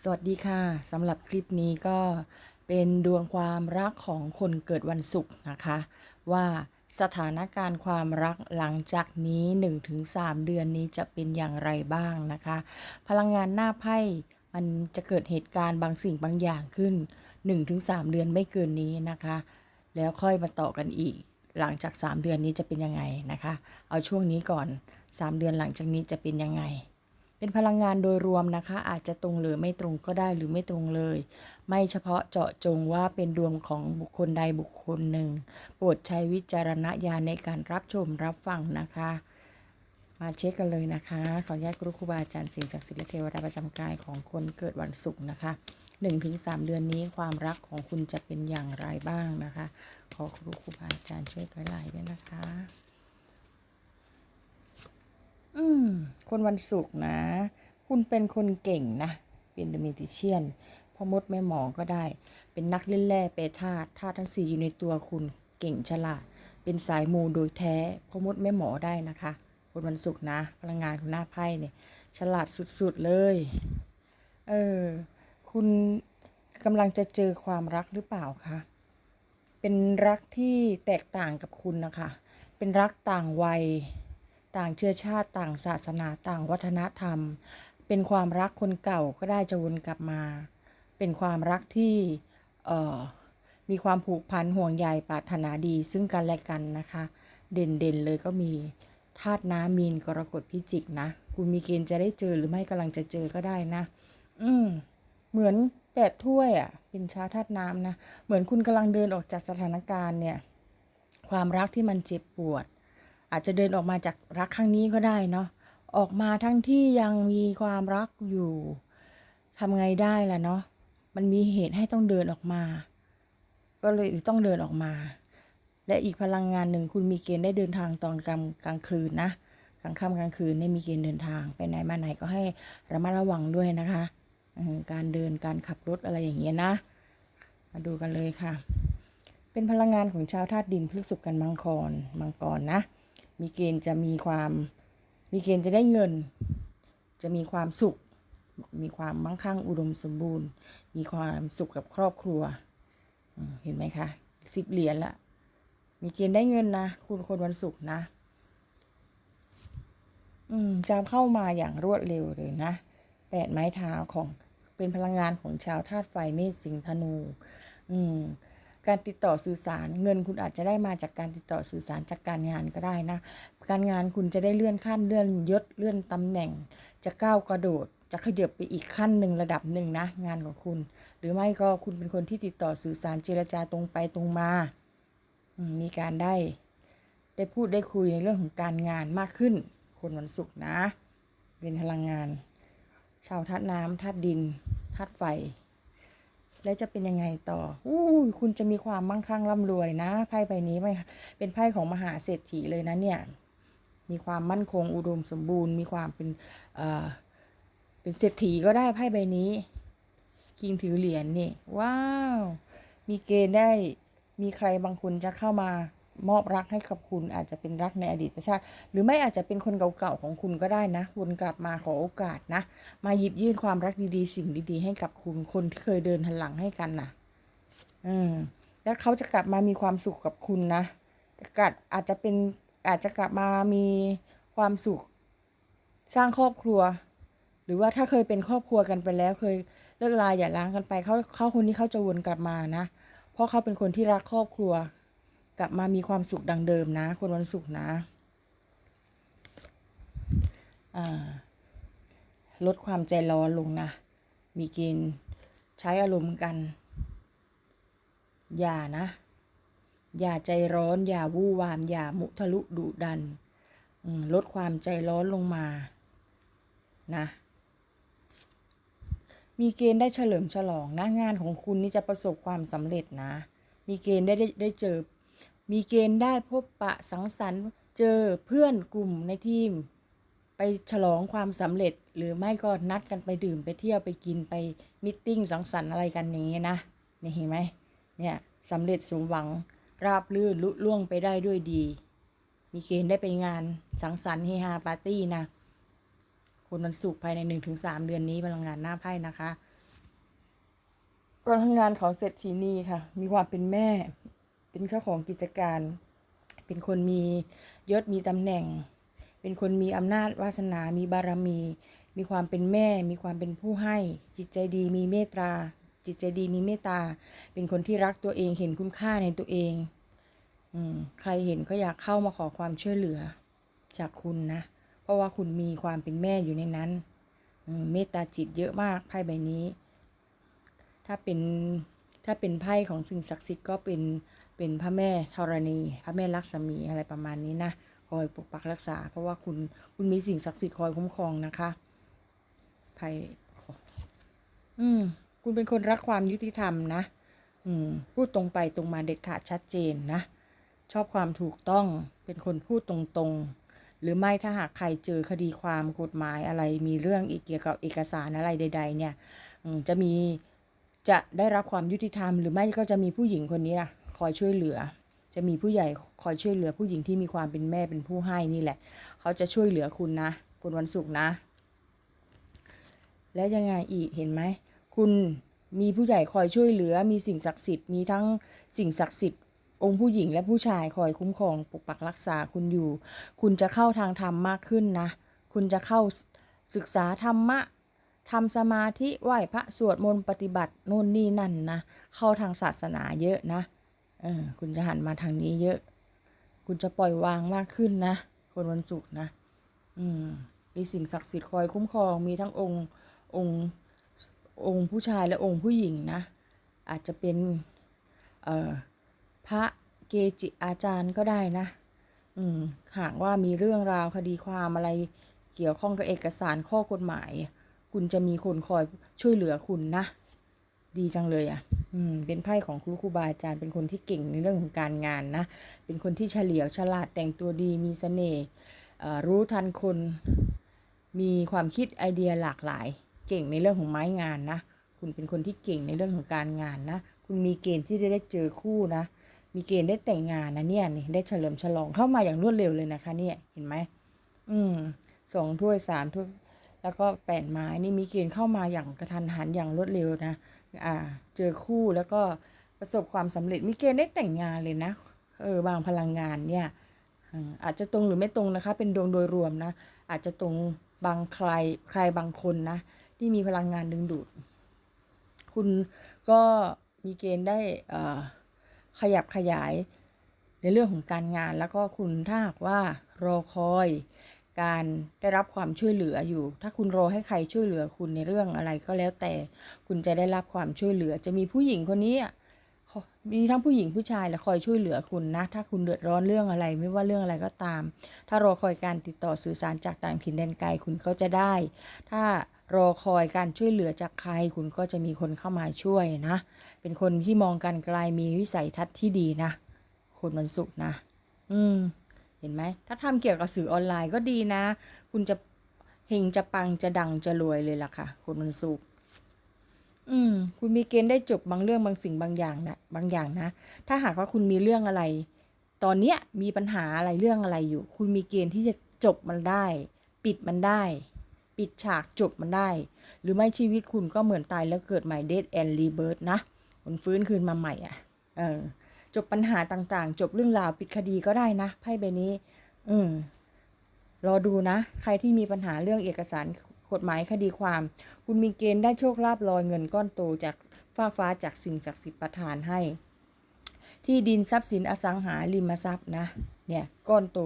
สวัสดีค่ะสำหรับคลิปนี้ก็เป็นดวงความรักของคนเกิดวันศุกร์นะคะ ว่าสถานการณ์ความรักหลังจากนี้ 1-3 เดือนนี้จะเป็นอย่างไรบ้างนะคะ พลังงานหน้าไพ่มันจะเกิดเหตุการณ์บางสิ่งบางอย่างขึ้น 1-3 เดือนไม่เกินนี้นะคะ แล้วค่อยมาต่อกันอีก หลังจาก 3 เดือนนี้จะเป็นยังไงนะคะ เอาช่วงนี้ก่อน 3 เดือนหลังจากนี้จะเป็นยังไง เป็นพลังงานโดยรวมนะคะ อาจจะตรงหรือไม่ตรงก็ได้หรือไม่ตรงเลย ไม่เฉพาะเจาะจงว่าเป็นดวงของบุคคลใดบุคคลหนึ่ง โปรดใช้วิจารณญาณในการรับชมรับฟังนะคะ มาเช็คกันเลยนะคะ ขออนุญาตครูครูบาอาจารย์สิ่งศักดิ์สิทธิ์และเทวดาประจำกายของคนเกิดวันศุกร์นะคะ1-3 เดือนนี้ความรักของคุณจะเป็นอย่างไรบ้างนะคะ ขอครูครูบาอาจารย์ช่วยไกด์ไลน์ด้วยนะคะ อืม คนวันศุกร์นะ คุณเป็นคนเก่งนะ เป็นเดอะมิติเชียนพ่อมดแม่หมอก็ได้ เป็นนักเล่นแร่เปธาตุธาตุทั้งสี่อยู่ในตัวคุณเก่งฉลาด เป็นสายมูโดยแท้พ่อมดแม่หมอได้นะคะ คนวันศุกร์นะ พลังงานของหน้าไพ่เนี่ย ฉลาดสุดๆเลย เออ คุณกำลังจะเจอความรักหรือเปล่าคะ เป็นรักที่แตกต่างกับคุณนะคะ เป็นรักต่างวัย ต่างเชื้อชาติต่างศาสนาต่างวัฒนธรรม เป็นความรักคนเก่าก็ได้จะวนกลับมา เป็นความรักที่มีความผูกพันห่วงใยปรารถนาดีซึ่งกันและกันนะคะ เด่นๆเลยก็มีธาตุน้ำมีนกรกฎพิจิกนะ คุณมีเกณฑ์จะได้เจอหรือไม่กำลังจะเจอก็ได้นะ อืมเหมือนแปดถ้วยอะ เป็นชาวธาตุน้ำนะ เหมือนคุณกำลังเดินออกจากสถานการณ์เนี่ย ความรักที่มันเจ็บปวด อาจจะเดินออกมาจากรักครั้งนี้ก็ได้เนาะออกมาทั้งที่ยังมีความรักอยู่ทำไงได้ล่ะเนาะมันมีเหตุให้ต้องเดินออกมา ก็เลยต้องเดินออกมา และอีกพลังงานหนึ่งคุณมีเกณฑ์ได้เดินทางตอนกลางกลางคืนนะกลางค่ำกลางคืนเนี่ยมีเกณฑ์เดินทางไปไหนมาไหนก็ให้ระมัดระวังด้วยนะคะการเดินการขับรถอะไรอย่างเงี้ยนะ มาดูกันเลยค่ะ เป็นพลังงานของชาวธาตุดินพฤกษุกันมังกรมังกรนะ มีเกณฑ์จะมีความ มีเกณฑ์จะได้เงิน จะมีความสุข มีความมั่งคั่งอุดมสมบูรณ์ มีความสุขกับครอบครัว เห็นไหมคะสิบเหรียญละ มีเกณฑ์ได้เงินนะ คุณคนวันศุกร์นะ อืมจะเข้ามาอย่างรวดเร็วเลยนะ แปดไม้เท้าของ เป็นพลังงานของชาวธาตุไฟเมษสิงธนู อืม การติดต่อสื่อสาร เงินคุณอาจจะได้มาจากการติดต่อสื่อสารจากการงานก็ได้นะ การงานคุณจะได้เลื่อนขั้นเลื่อนยศเลื่อนตำแหน่ง จะก้าวกระโดด จะขยับไปอีกขั้นหนึ่งระดับหนึ่งนะงานของคุณ หรือไม่ก็คุณเป็นคนที่ติดต่อสื่อสารเจรจาตรงไปตรงมามมีการได้ ได้พูดได้คุยในเรื่องของการงานมากขึ้น คนวันศุกร์นะ เป็นพลังงาน ชาวธาตุน้ำธาตุดินธาตุไฟ แล้วจะเป็นยังไงต่ออู้คุณจะมีความมั่งคั่งร่ำรวยนะ ไพ่ใบนี้ไม่เป็นไพ่ของมหาเศรษฐีเลยนะเนี่ย มีความมั่นคงอุดมสมบูรณ์ มีความเป็นเอ่อเป็นเศรษฐีก็ได้ไพ่ใบนี้ คิงถือเหรียญนี่ ว้าว มีเกณฑ์ได้มีใครบางคนจะเข้ามา มอบรักให้กับคุณอาจจะเป็นรักในอดีตชาติ หรือไม่อาจจะเป็นคนเก่าๆของคุณก็ได้นะวนกลับมาขอโอกาสนะ มาหยิบยื่นความรักดีๆ สิ่งดีๆ ให้กับคุณคนที่เคยเดินหันหลังให้กันนะอืมแล้วเขาจะกลับมามีความสุขกับคุณนะกัดอาจจะเป็นอาจจะกลับมามีความสุข สร้างครอบครัว หรือว่าถ้าเคยเป็นครอบครัวกันไปแล้วเคยเลิกลาอย่าร้างกันไปเขาเขาคนนี้เขาจะวนกลับมานะ เพราะเขาเป็นคนที่รักครอบครัว กลับมามีความสุขดังเดิมนะ คนวันศุกร์นะลดความใจร้อนลงนะ มีเกณฑ์ใช้อารมณ์กัน อย่านะ อย่าใจร้อน อย่าวู่วาม อย่ามุทะลุดุดัน ลดความใจร้อนลงมา นะ มีเกณฑ์ได้เฉลิมฉลองนะงานของคุณนี่จะประสบความสำเร็จนะ มีเกณฑ์ได้ได้ได้เจอ มีเกณฑ์ได้พบปะสังสรรค์เจอเพื่อนกลุ่มในทีม ไปฉลองความสำเร็จ หรือไม่ก็นัดกันไปดื่มไปเที่ยวไปกินไปมิทติ้งสังสรรค์อะไรกันอย่างเงี้นะเนี่ยเห็นไหมเนี่ยสำเร็จสมหวังราบรื่นลุล่วงไปได้ด้วยดี มีเกณฑ์ได้ไปงานสังสรรค์เฮฮาปาร์ตี้นะคนวันศุกร์ภายในหนึ่งถึงสามเดือนนี้พลังงานหน้าไพ่นะคะการทำงานของเศรษฐีนีค่ะ มีความเป็นแม่ เป็นเจ้าของกิจการ เป็นคนมียศมีตำแหน่ง เป็นคนมีอำนาจวาสนา มีบารมี มีความเป็นแม่ มีความเป็นผู้ให้ จิตใจดี มีเมตตา จิตใจดีมีเมตตา เป็นคนที่รักตัวเอง เห็นคุณค่าในตัวเองอืมใครเห็นก็อยากเข้ามาขอความช่วยเหลือจากคุณนะ เพราะว่าคุณมีความเป็นแม่อยู่ในนั้นเมตตาจิตเยอะมากไพ่ใบนี้ ถ้าเป็นถ้าเป็นไพ่ของสิ่งศักดิ์สิทธิ์ก็เป็น เป็นพระแม่ธรณี พระแม่ลักษมีอะไรประมาณนี้นะคอยปกปักรักษา เพราะว่าคุณคุณมีสิ่งศักดิ์สิทธิ์คอยคุ้มครองนะคะไพ่อืมคุณเป็นคนรักความยุติธรรมนะ อืมพูดตรงไปตรงมาเด็ดขาดชัดเจนนะ ชอบความถูกต้องเป็นคนพูดตรงๆ หรือไม่ถ้าหากใครเจอคดีความกฎหมายอะไรมีเรื่องอีกเกี่ยวกับเอกสารอะไรใด ๆ เนี่ยอืมจะมีจะได้รับความยุติธรรม หรือไม่ก็จะมีผู้หญิงคนนี้นะ อยช่วยเหลือ จะมีผู้ใหญ่คอยช่วยเหลือผู้หญิงที่มีความเป็นแม่เป็นผู้ให้นี่แหละ เขาจะช่วยเหลือคุณนะ คุณวันศุกร์นะ แล้วยังไงอีกเห็นไหม คุณมีผู้ใหญ่คอยช่วยเหลือ มีสิ่งศักดิ์สิทธิ์ มีทั้งสิ่งศักดิ์สิทธิ์ องค์ผู้หญิงและผู้ชายคอยคุ้มครองปกปักรักษาคุณอยู่ คุณจะเข้าทางธรรมมากขึ้นนะ คุณจะเข้าศึกษาธรรมะทำสมาธิไหว้พระสวดมนต์ปฏิบัติโน่นนี่นั่นนะ เข้าทางศาสนาเยอะนะ เออคุณจะหันมาทางนี้เยอะ คุณจะปล่อยวางมากขึ้นนะ คนวันศุกร์นะ อืม มีสิ่งศักดิ์สิทธิ์คอยคุ้มครอง มีทั้งองค์ องค์ องค์ผู้ชายและองค์ผู้หญิงนะ อาจจะเป็น เอ่อ พระเกจิอาจารย์ก็ได้นะ อืม หากว่ามีเรื่องราวคดีความอะไรเกี่ยวข้องกับเอกสารข้อกฎหมาย คุณจะมีคนคอยช่วยเหลือคุณนะ ดีจังเลยอะอืมเป็นไพ่ของครูครูบาอาจารย์เป็นคนที่เก่งในเรื่องของการงานนะ เป็นคนที่เฉลียวฉลาดแต่งตัวดีมีเสน่ห์รู้ทันคน มีความคิดไอเดียหลากหลาย เก่งในเรื่องของไม้งานนะ คุณเป็นคนที่เก่งในเรื่องของการงานนะ คุณมีเกณฑ์ที่ได้เจอคู่นะ มีเกณฑ์ได้แต่งงานนะเนี่ยได้เฉลิมฉลองเข้ามาอย่างรวดเร็วเลยนะคะ เนี่ยเห็นไหมอืมสองถ้วยสามถ้วย แล้วก็แปดไม้นี่มีเกณฑ์เข้ามาอย่างกระทันหันอย่างรวดเร็วนะอ่าเจอคู่แล้วก็ประสบความสำเร็จมีเกณฑ์ได้แต่งงานเลยนะเออบางพลังงานเนี่ยอืมอาจจะตรงหรือไม่ตรงนะคะ เป็นดวงโดยรวมนะ อาจจะตรงบางใครใครบางคนนะ ที่มีพลังงานดึงดูด คุณก็มีเกณฑ์ได้อ่อขยับขยายในเรื่องของการงาน แล้วก็คุณถ้าหากว่ารอคอย การได้รับความช่วยเหลืออยู่ ถ้าคุณรอให้ใครช่วยเหลือคุณในเรื่องอะไรก็แล้วแต่ คุณจะได้รับความช่วยเหลือ จะมีผู้หญิงคนนี้มีทั้งผู้หญิงผู้ชายและคอยช่วยเหลือคุณนะ ถ้าคุณเดือดร้อนเรื่องอะไร ไม่ว่าเรื่องอะไรก็ตาม ถ้ารอคอยการติดต่อสื่อสารจากต่างถิ่นแดนไกลคุณก็จะได้ ถ้ารอคอยการช่วยเหลือจากใคร คุณก็จะมีคนเข้ามาช่วยนะ เป็นคนที่มองการไกลมีวิสัยทัศน์ที่ดีนะคนวันศุกร์นะ อืม เห็นไหม ถ้าทำเกี่ยวกับสื่อออนไลน์ก็ดีนะ คุณจะเฮงจะปังจะดังจะรวยเลยล่ะค่ะ คนวันศุกอืม คุณมีเกณฑ์ได้จบบางเรื่องบางสิ่งบางอย่างนะบางอย่างนะ ถ้าหากว่าคุณมีเรื่องอะไร ตอนเนี้ยมีปัญหาอะไรเรื่องอะไรอยู่ คุณมีเกณฑ์ที่จะจบมันได้ ปิดมันได้ ปิดฉากจบมันได้ หรือไม่ชีวิตคุณก็เหมือนตายแล้วเกิดใหม่ dead and rebirth นะคุณฟื้นคืนมาใหม่อะ เออ จบปัญหาต่างๆ จบเรื่องราวปิดคดีก็ได้นะไพ่ใบนี้อืมรอดูนะ ใครที่มีปัญหาเรื่องเอกสารกฎหมายคดีความ คุณมีเกณฑ์ได้โชคลาภลอยเงินก้อนโตจากฟ้าฟ้าจากสิ่งศักดิ์สิทธิ์ประทานให้ ที่ดินทรัพย์สินอสังหาริมทรัพย์นะเนี่ยก้อนโต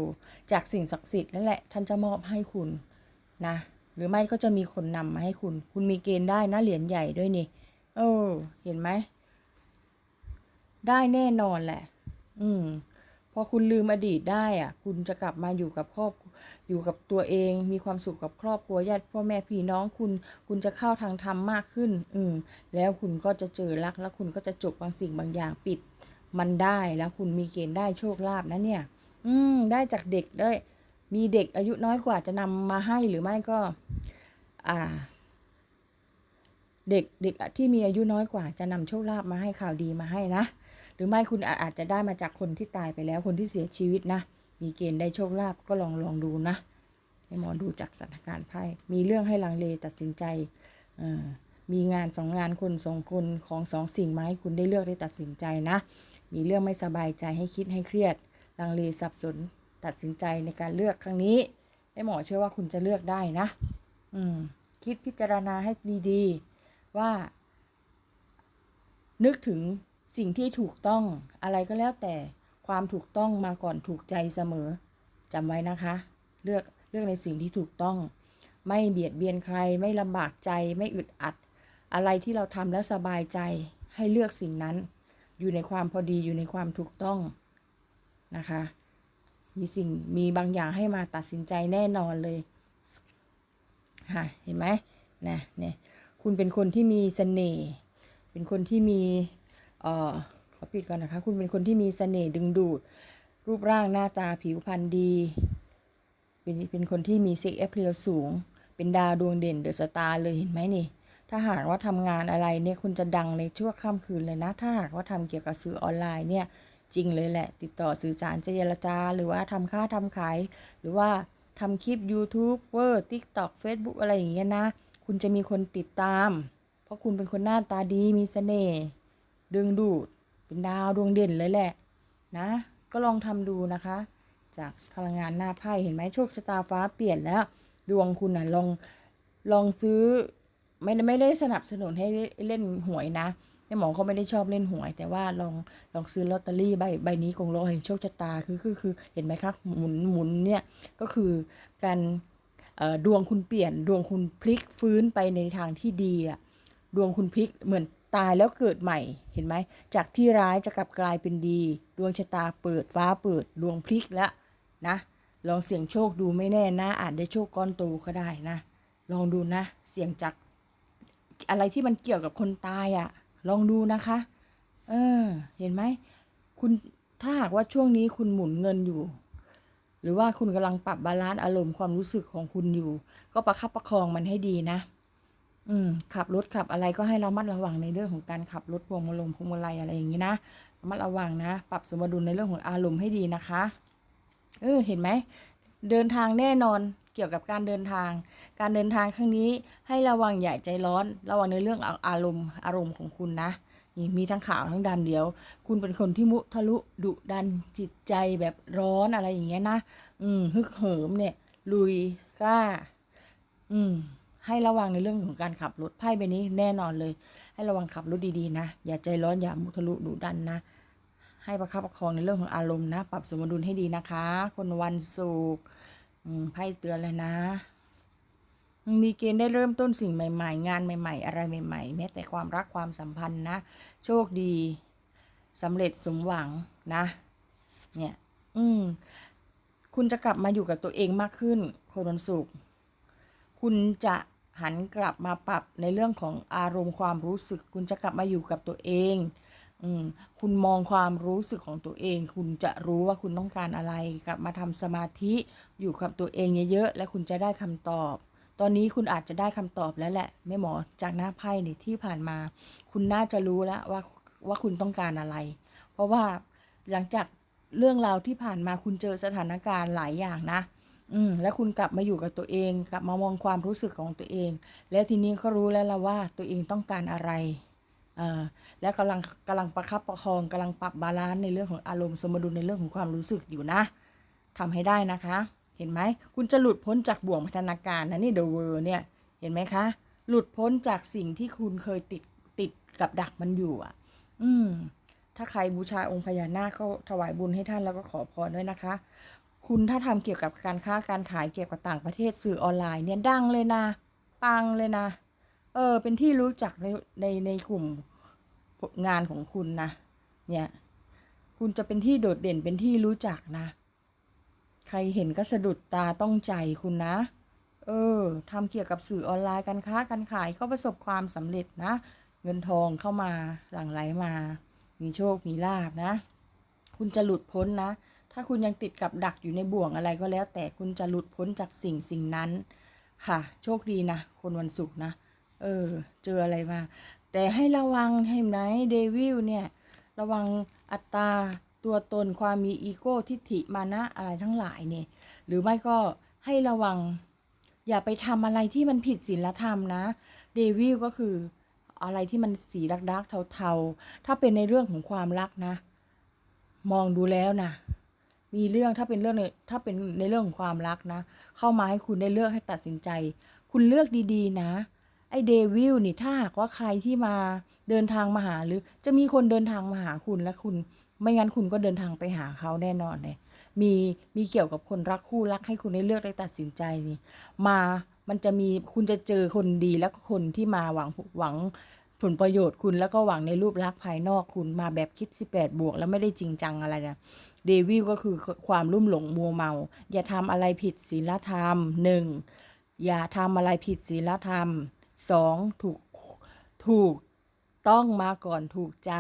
จากสิ่งศักดิ์สิทธิ์นั่นแหละท่านจะมอบให้คุณนะหรือไม่ก็จะมีคนนำมาให้คุณ คุณมีเกณฑ์ได้นะเหรียญใหญ่ด้วยนี่ เออ เห็นไหม ได้แน่นอนแหละ อืม พอคุณลืมอดีตได้อะ คุณจะกลับมาอยู่กับครอบ อยู่กับตัวเอง มีความสุขกับครอบครัวญาติพ่อแม่พี่น้องคุณ คุณจะเข้าทางธรรมมากขึ้น อืม แล้วคุณก็จะเจอรัก แล้วคุณก็จะจบบางสิ่งบางอย่างปิด มันได้ แล้วคุณมีเกณฑ์ได้โชคลาภนะเนี่ย อืม ได้จากเด็กด้วย มีเด็กอายุน้อยกว่าจะนำมาให้หรือไม่ก็ อ่าเด็กเด็กที่มีอายุน้อยกว่าจะนำโชคลาภมาให้ข่าวดีมาให้นะ หรือไม่คุณอาจจะได้มาจากคนที่ตายไปแล้วคนที่เสียชีวิตนะ มีเกณฑ์ได้โชคลาภก็ลองลองดูนะให้หมอดูจากสถานการณ์ไพ่ มีเรื่องให้ลังเลตัดสินใจ มีงานสองงานคนสองคนของสองสิ่งมาให้คุณได้เลือกได้ตัดสินใจนะ มีเรื่องไม่สบายใจให้คิดให้เครียด ลังเลสับสนตัดสินใจในการเลือกครั้งนี้แม่หมอเชื่อว่าคุณจะเลือกได้นะ อืม คิดพิจารณาให้ดีๆ ว่า นึกถึง สิ่งที่ถูกต้องอะไรก็แล้วแต่ความถูกต้องมาก่อนถูกใจเสมอจำไว้นะคะ เลือกเลือกในสิ่งที่ถูกต้อง ไม่เบียดเบียนใคร ไม่ลำบากใจ ไม่อึดอัด อะไรที่เราทำแล้วสบายใจ ให้เลือกสิ่งนั้น อยู่ในความพอดีอยู่ในความถูกต้องนะคะ มีสิ่งมีบางอย่างให้มาตัดสินใจแน่นอนเลยค่ะเห็นไหมนะเนี่ยคุณเป็นคนที่มีเสน่ห์เป็นคนที่มี ออขอปิดก่อนนะคะ คุณเป็นคนที่มีเสน่ห์ดึงดูด รูปร่างหน้าตาผิวพรรณดี เป็นเป็นคนที่มีเซ็กแอพเพลสูง เป็นดาวดวงเด่นเดอะสตาร์เลยเห็นไหมนี่ ถ้าหากว่าทำงานอะไรเนี่ยคุณจะดังในชั่วข้ามคืนเลยนะ ถ้าหากว่าทำเกี่ยวกับสื่อออนไลน์เนี่ยจริงเลยแหละ ติดต่อสื่อสารเจรจา หรือว่าทำค้าทำขาย หรือว่าทำคลิป YouTube เวอร์ TikTok Facebook อะไรอย่างเงี้ยนะ คุณจะมีคนติดตาม เพราะคุณเป็นคนหน้าตาดีมีเสน่ห์ ดึงดูดเป็นดาวดวงเด่นเลยแหละนะ ก็ลองทำดูนะคะ จากพลังงานหน้าไพ่เห็นไหมโชคชะตาฟ้าเปลี่ยนแล้ว ดวงคุณนะลองลองซื้อไม่ไม่ได้สนับสนุนให้เล่นหวยนะแม่หมอเขาไม่ได้ชอบเล่นหวย แต่ว่าลองลองซื้อลอตเตอรี่ใบใบนี้กงล้อแห่งโชคชะตาคือคือคือเห็นไหมครับหมุนหมุนเนี่ยก็คือการดวงคุณเปลี่ยน ดวงคุณพลิกฟื้นไปในทางที่ดีอะดวงคุณพลิกเหมือน ตายแล้วเกิดใหม่เห็นไหม จากที่ร้ายจะกลับกลายเป็นดี ดวงชะตาเปิดฟ้าเปิดดวงพลิกแล้วนะ ลองเสี่ยงโชคดูไม่แน่นะ อาจได้โชคก้อนโตก็ได้นะ ลองดูนะ เสี่ยงจากอะไรที่มันเกี่ยวกับคนตายอะ่ะ ลองดูนะคะ เออ เห็นไหมคุณถ้าหากว่าช่วงนี้คุณหมุนเงินอยู่ หรือว่าคุณกำลังปรับบาลานซ์อารมณ์ความรู้สึกของคุณอยู่ ก็ประคับประคองมันให้ดีนะ อืมขับรถขับอะไรก็ให้เรามัดระวังในเรื่องของการขับรถพวงมาลงพวงมาลัยอะไรอย่างนี้นะระมัดระวังนะ ปรับสมดุลในเรื่องของอารมณ์ให้ดีนะคะ เออเห็นไหมเดินทางแน่นอนเกี่ยวกับการเดินทาง การเดินทางครั้งนี้ให้ระวังอย่าใจร้อน ระวังในเรื่องอารมณ์อารมณ์ของคุณนะนี่มีทั้งขาวทั้งดำเดี๋ยว คุณเป็นคนที่มุทะลุดุดันจิตใจแบบร้อนอะไรอย่างเงี้ยนะ อืมฮึกเหิมเนี่ย ลุยกล้า อืม ให้ระวังในเรื่องของการขับรถไพ่ใบนี้แน่นอนเลย ให้ระวังขับรถดีๆนะ อย่าใจร้อนอย่ามุทะลุดุดันนะ ให้ประคับประคองในเรื่องของอารมณ์นะ ปรับสมดุลให้ดีนะคะ คนวันศุกร์ไพ่เตือนเลยนะ มีเกณฑ์ได้เริ่มต้นสิ่งใหม่ ๆ งานใหม่ ๆ อะไรใหม่ ๆ แม้แต่ความรักความสัมพันธ์นะ โชคดีสำเร็จสมหวังนะ เนี่ย อืมคุณจะกลับมาอยู่กับตัวเองมากขึ้น คนวันศุกร์คุณจะ หันกลับมาปรับในเรื่องของอารมณ์ความรู้สึก คุณจะกลับมาอยู่กับตัวเองอืมคุณมองความรู้สึกของตัวเอง คุณจะรู้ว่าคุณต้องการอะไร กลับมาทำสมาธิอยู่กับตัวเองเยอะๆและคุณจะได้คำตอบ ตอนนี้คุณอาจจะได้คำตอบแล้วแหละแม่หมอจากหน้าไพ่เนี่ยที่ผ่านมา คุณน่าจะรู้แล้วว่าว่าคุณต้องการอะไร เพราะว่าหลังจากเรื่องราวที่ผ่านมาคุณเจอสถานการณ์หลายอย่างนะ อืมแล้วคุณกลับมาอยู่กับตัวเอง กลับมามองความรู้สึกของตัวเอง และทีนี้ก็รู้แล้วละว่าตัวเองต้องการอะไรอ่อและกำลังกำลังประคับประคองกำลังปรับบาลานซ์ในเรื่องของอารมณ์สมดุลในเรื่องของความรู้สึกอยู่นะทำให้ได้นะคะ เห็นไหมคุณจะหลุดพ้นจากบ่วงพัฒนาการนะนี่เดอะเวอร์เนี่ยเห็นไหมคะ หลุดพ้นจากสิ่งที่คุณเคยติดติดกับดักมันอยู่อะ อืมถ้าใครบูชาองค์พญานาคก็ถวายบุญให้ท่านแล้วก็ขอพรด้วยนะคะ คุณถ้าทำเกี่ยวกับการค้าการขายเกี่ยวกับต่างประเทศสื่อออนไลน์เนี่ยดังเลยนะ ปังเลยนะ เออ เป็นที่รู้จักในในในกลุ่มงานของคุณนะ เนี่ย คุณจะเป็นที่โดดเด่นเป็นที่รู้จักนะ ใครเห็นก็สะดุดตาต้องใจคุณนะ เออทำเกี่ยวกับสื่อออนไลน์การค้าการขายก็ประสบความสำเร็จนะ เงินทองเข้ามาหลั่งไหลมา มีโชค มีลาบนะ คุณจะหลุดพ้นนะ ถ้าคุณยังติดกับดักอยู่ในบ่วงอะไรก็แล้ว แต่คุณจะหลุดพ้นจากสิ่งสิ่งนั้น ค่ะ โชคดีนะ คนวันศุกร์นะ เออ เจออะไรมา แต่ให้ระวังให้ไหมเดวิลเนี่ย ระวังอัตราตัวตนความมีอีโก้ทิฏฐิมานะอะไรทั้งหลายเนี่ย หรือไม่ก็ให้ระวัง อย่าไปทำอะไรที่มันผิดศีลธรรมนะ เดวิลก็คืออะไรที่มันสีดักๆเทาๆ ถ้าเป็นในเรื่องของความรักนะ มองดูแล้วนะ มีเรื่องถ้าเป็นเรื่องในถ้าเป็นในเรื่องของความรักนะ เข้ามาให้คุณได้เลือกให้ตัดสินใจ คุณเลือกดีๆ นะ ไอเดวิลนี่ถ้าหากว่าใครที่มาเดินทางมาหาหรือจะมีคนเดินทางมาหาคุณและคุณ ไม่งั้นคุณก็เดินทางไปหาเขาแน่นอนเลยมีมีเกี่ยวกับคนรักคู่รักให้คุณได้เลือกได้ตัดสินใจนี่มามันจะมีคุณจะเจอคนดีแล้วก็คนที่มาหวังหวังผลประโยชน์คุณแล้วก็หวังในรูปลักษณ์ภายนอกคุณมาแบบคิด 18 บวก แล้วไม่ได้จริงจังอะไรนะ เดวิลก็คือความลุ่มหลงมัวเมา อย่าทำอะไรผิดศีลธรรมหนึ่งอย่าทำอะไรผิดศีลธรรมสองถูกถูกต้องมาก่อนถูกใจ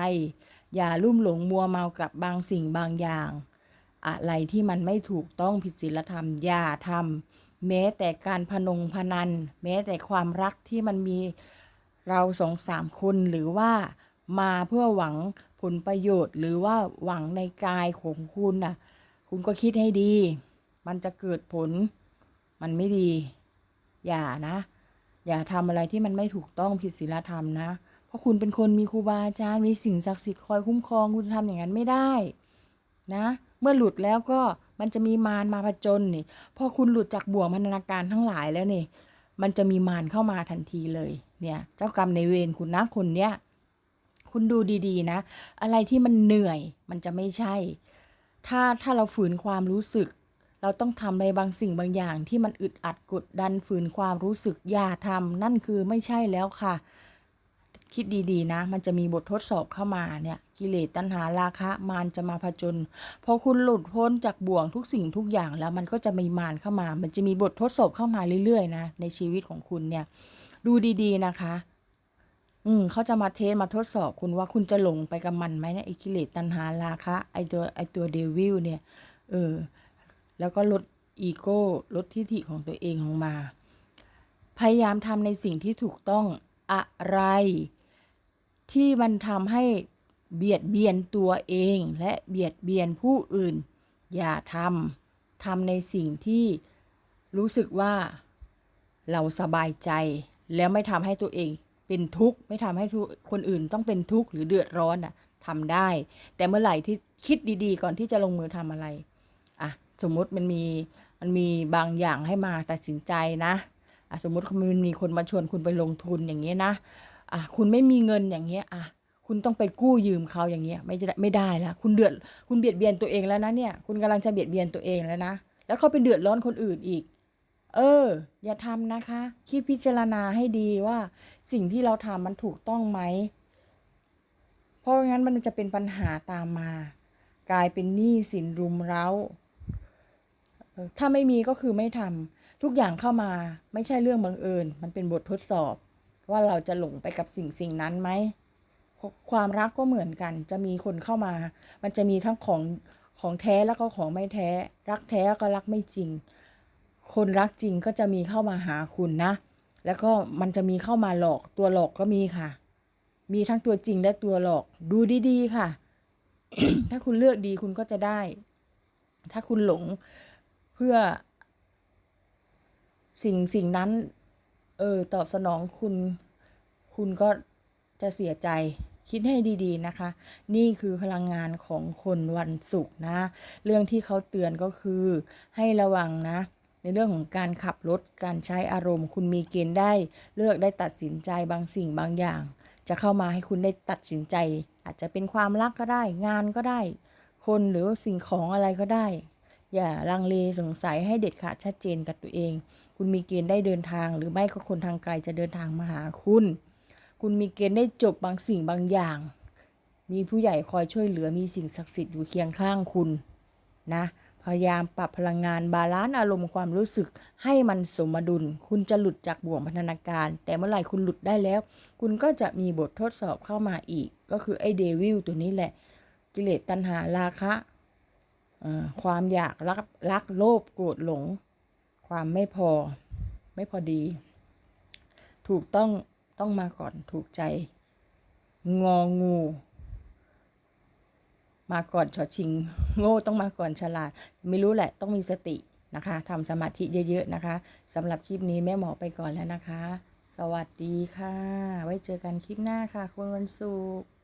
อย่าลุ่มหลงมัวเมากับบางสิ่งบางอย่าง อะไรที่มันไม่ถูกต้องผิดศีลธรรม อย่าทำแม้แต่การพนงพนัน แม้แต่ความรักที่มันมีเราสองสามคนหรือว่ามาเพื่อหวัง ผลประโยชน์หรือว่าหวังในกายของคุณน่ะ คุณก็คิดให้ดี มันจะเกิดผล มันไม่ดี อย่านะ อย่าทำอะไรที่มันไม่ถูกต้องผิดศีลธรรมนะ เพราะคุณเป็นคนมีครูบาอาจารย์มีสิ่งศักดิ์สิทธิ์คอยคุ้มครองคุณจะทำอย่างนั้นไม่ได้ นะ เมื่อหลุดแล้วก็มันจะมีมารมาผจญนี่ พอคุณหลุดจากบ่วงพันธนาการทั้งหลายแล้วนี่ มันจะมีมารเข้ามาทันทีเลย เนี่ย เจ้ากรรมในเวรคุณนะคนเนี้ย คุณดูดีๆนะ อะไรที่มันเหนื่อยมันจะไม่ใช่ ถ้าถ้าเราฝืนความรู้สึก เราต้องทำอะไรบางสิ่งบางอย่างที่มันอึดอัดกดดันฝืนความรู้สึกอย่าทำนั่นคือไม่ใช่แล้วค่ะ คิดดีๆนะ มันจะมีบททดสอบเข้ามาเนี่ยกิเลสตัณหาราคะมารจะมาผจญพอคุณหลุดพ้นจากบ่วงทุกสิ่งทุกอย่างแล้วมันก็จะมีมารเข้ามา มันจะมีบททดสอบเข้ามาเรื่อยๆนะในชีวิตของคุณเนี่ยดูดีๆนะคะ อืมเขาจะมาเทสมาทดสอบคุณว่าคุณจะหลงไปกับมันไหมเนี่ยไอ้กิเลสตัณหาราคะไอ้ตัวไอ้ตัวเดวิลเนี่ยเออแล้วก็ลดอีโก้ลดทิฐิของตัวเองลงมา พยายามทำในสิ่งที่ถูกต้องอะไร ที่มันทำให้เบียดเบียนตัวเองและเบียดเบียนผู้อื่น อย่าทำทำในสิ่งที่รู้สึกว่าเราสบายใจแล้วไม่ทำให้ตัวเอง เป็นทุกข์ไม่ทำให้คนอื่นต้องเป็นทุกข์หรือเดือดร้อนอะทำได้ แต่เมื่อไหร่ที่คิดดีๆ ก่อนที่จะลงมือทำอะไรอะสมมติมันมีมันมีบางอย่างให้มาตัดสินใจนะอะสมมติมันมีคนมาชวนคุณไปลงทุนอย่างเงี้ยนะอะคุณไม่มีเงินอย่างเงี้ยอะคุณต้องไปกู้ยืมเขาอย่างเงี้ยไม่จะไม่ได้ละคุณเดือดคุณเบียดเบียนตัวเองแล้วนะเนี่ย คุณกำลังจะเบียดเบียนตัวเองแล้วนะแล้วเขาไปเดือดร้อนคนอื่นอีก เออ อย่าทำนะคะ คิดพิจารณาให้ดีว่าสิ่งที่เราทำมันถูกต้องไหม เพราะงั้นมันจะเป็นปัญหาตามมา กลายเป็นหนี้สินรุมเร้า ถ้าไม่มีก็คือไม่ทำทุกอย่างเข้ามาไม่ใช่เรื่องบังเอิญ มันเป็นบททดสอบ ว่าเราจะหลงไปกับสิ่งสิ่งนั้นไหม ความรักก็เหมือนกัน จะมีคนเข้ามา มันจะมีทั้งของของแท้แล้วก็ของไม่แท้ รักแท้แล้วก็รักไม่จริง คนรักจริงก็จะมีเข้ามาหาคุณนะ แล้วก็มันจะมีเข้ามาหลอกตัวหลอกก็มีค่ะ มีทั้งตัวจริงและตัวหลอกดูดีๆค่ะ ถ้าคุณเลือกดีคุณก็จะได้ ถ้าคุณหลงเพื่อ สิ่งสิ่งนั้น เออ ตอบสนองคุณ คุณก็จะเสียใจคิดให้ดีๆนะคะ นี่คือพลังงานของคนวันศุกร์นะ เรื่องที่เขาเตือนก็คือให้ระวังนะ ในเรื่องของการขับรถการใช้อารมณ์ คุณมีเกณฑ์ได้เลือกได้ตัดสินใจบางสิ่งบางอย่าง จะเข้ามาให้คุณได้ตัดสินใจ อาจจะเป็นความรักก็ได้ งานก็ได้ คนหรือสิ่งของอะไรก็ได้ อย่าลังเลสงสัยให้เด็ดขาดชัดเจนกับตัวเอง คุณมีเกณฑ์ได้เดินทาง หรือไม่ก็คนทางไกลจะเดินทางมาหาคุณ คุณมีเกณฑ์ได้จบบางสิ่งบางอย่าง มีผู้ใหญ่คอยช่วยเหลือมีสิ่งศักดิ์สิทธิ์อยู่เคียงข้างคุณนะ พยายามปรับพลังงานบาลานซ์อารมณ์ความรู้สึกให้มันสมดุล คุณจะหลุดจากบ่วงพันธนาการ แต่เมื่อไหร่คุณหลุดได้แล้ว คุณก็จะมีบททดสอบเข้ามาอีก ก็คือไอ้เดวิลตัวนี้แหละ กิเลสตัณหาราคะความอยากรักรักโลภโกรธหลง ความไม่พอไม่พอดี ถูกต้องต้องมาก่อนถูกใจ งองู มาก่อนชอชิง โง่ต้องมาก่อนฉลาด ไม่รู้แหละต้องมีสตินะคะทำสมาธิเยอะๆนะคะสำหรับคลิปนี้แม่หมอไปก่อนแล้วนะคะ สวัสดีค่ะ ไว้เจอกันคลิปหน้าค่ะคุณวันศุกร์